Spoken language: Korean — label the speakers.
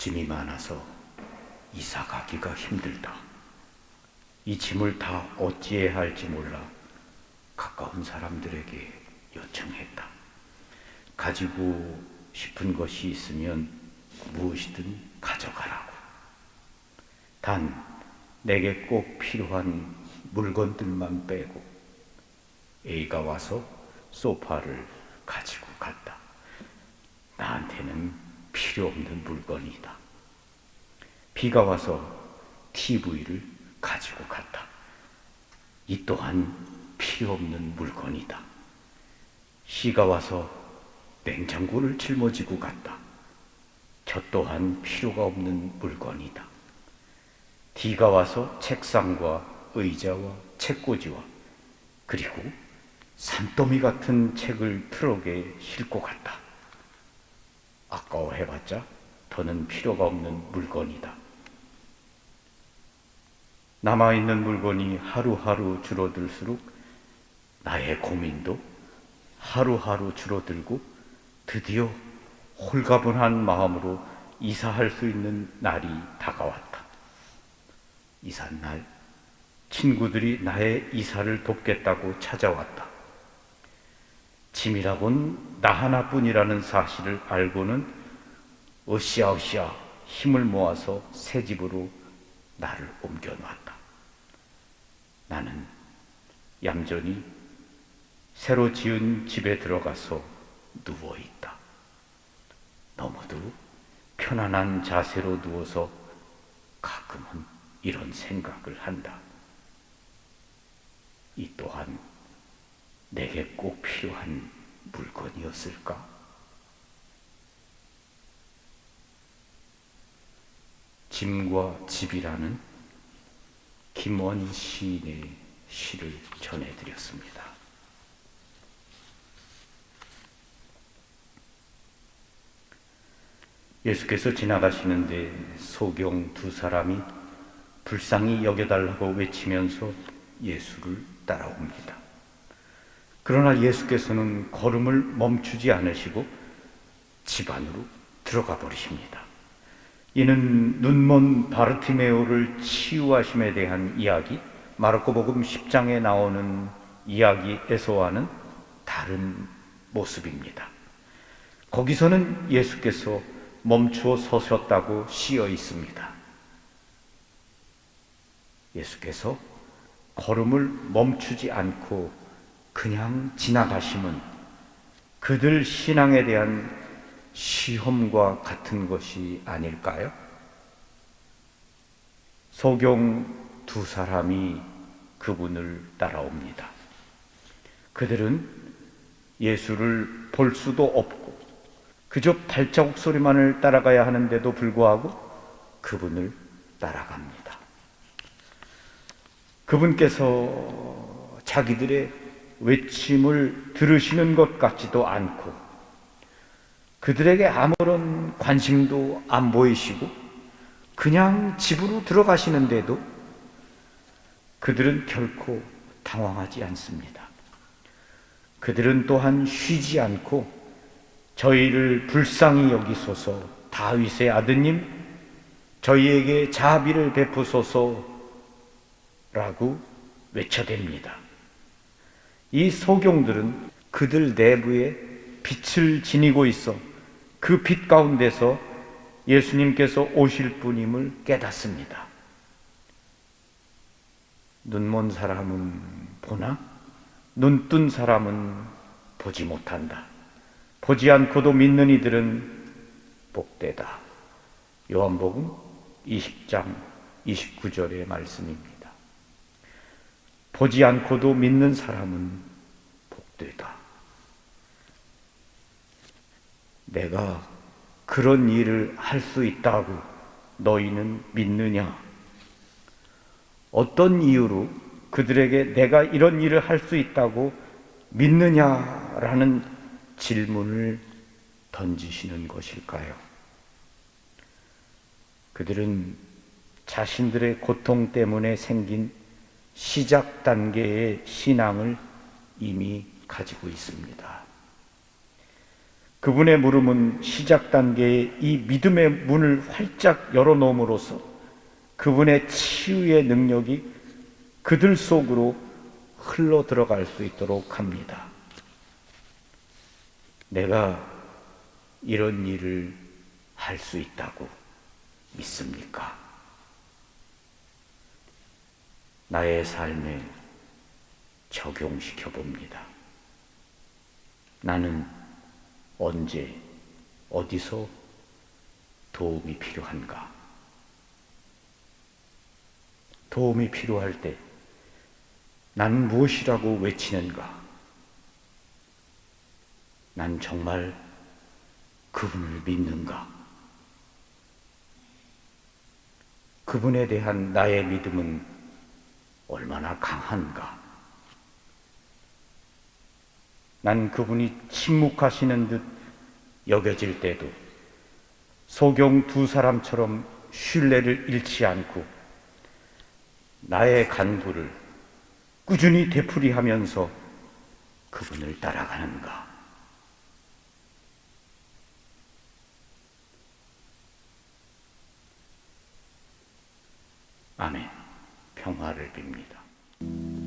Speaker 1: 짐이 많아서 이사 가기가 힘들다. 이 짐을 다 어찌해야 할지 몰라 가까운 사람들에게 요청했다. 가지고 싶은 것이 있으면 무엇이든 가져가라고. 단 내게 꼭 필요한 물건들만 빼고 A가 와서 소파를 가지고 갔다. 나한테는 필요 없는 물건이다. B가 와서 TV를 가지고 갔다. 이 또한 필요 없는 물건이다. C가 와서 냉장고를 짊어지고 갔다. 저 또한 필요가 없는 물건이다. D가 와서 책상과 의자와 책꽂이와 그리고 산더미 같은 책을 트럭에 싣고 갔다. 아까워해봤자 더는 필요가 없는 물건이다. 남아있는 물건이 하루하루 줄어들수록 나의 고민도 하루하루 줄어들고 드디어 홀가분한 마음으로 이사할 수 있는 날이 다가왔다. 이삿날 친구들이 나의 이사를 돕겠다고 찾아왔다. 짐이라곤 나 하나뿐이라는 사실을 알고는 으쌰으쌰 힘을 모아서 새 집으로 나를 옮겨놨다. 나는 얌전히 새로 지은 집에 들어가서 누워 있다. 너무도 편안한 자세로 누워서 가끔은 이런 생각을 한다. 이 또한 내게 꼭 필요한 물건이었을까? 짐과 집이라는 김원 시인의 시를 전해드렸습니다. 예수께서 지나가시는데 소경 두 사람이 불쌍히 여겨달라고 외치면서 예수를 따라옵니다. 그러나 예수께서는 걸음을 멈추지 않으시고 집 안으로 들어가 버리십니다. 이는 눈먼 바르티메오를 치유하심에 대한 이야기, 마르코복음 10장에 나오는 이야기에서와는 다른 모습입니다. 거기서는 예수께서 멈추어 서셨다고 씌어 있습니다. 예수께서 걸음을 멈추지 않고 그냥 지나가심은 그들 신앙에 대한 시험과 같은 것이 아닐까요? 소경 두 사람이 그분을 따라옵니다. 그들은 예수를 볼 수도 없고 그저 발자국 소리만을 따라가야 하는데도 불구하고 그분을 따라갑니다. 그분께서 자기들의 외침을 들으시는 것 같지도 않고 그들에게 아무런 관심도 안 보이시고 그냥 집으로 들어가시는데도 그들은 결코 당황하지 않습니다. 그들은 또한 쉬지 않고 저희를 불쌍히 여기소서 다윗의 아드님 저희에게 자비를 베푸소서라고 외쳐댑니다. 이 소경들은 그들 내부에 빛을 지니고 있어 그 빛 가운데서 예수님께서 오실 분임을 깨닫습니다. 눈먼 사람은 보나 눈 뜬 사람은 보지 못한다. 보지 않고도 믿는 이들은 복되다. 요한복음 20장 29절의 말씀입니다. 보지 않고도 믿는 사람은 복되다. 내가 그런 일을 할 수 있다고 너희는 믿느냐? 어떤 이유로 그들에게 내가 이런 일을 할 수 있다고 믿느냐라는 질문을 던지시는 것일까요? 그들은 자신들의 고통 때문에 생긴 시작 단계의 신앙을 이미 가지고 있습니다. 그분의 물음은 시작 단계에 이 믿음의 문을 활짝 열어놓음으로써 그분의 치유의 능력이 그들 속으로 흘러 들어갈 수 있도록 합니다. 내가 이런 일을 할 수 있다고 믿습니까? 나의 삶에 적용시켜 봅니다. 나는 언제, 어디서 도움이 필요한가? 도움이 필요할 때, 난 무엇이라고 외치는가? 난 정말 그분을 믿는가? 그분에 대한 나의 믿음은 얼마나 강한가? 난 그분이 침묵하시는 듯 여겨질 때도 소경 두 사람처럼 신뢰를 잃지 않고 나의 간구를 꾸준히 되풀이하면서 그분을 따라가는가? 아멘. 평화를 빕니다.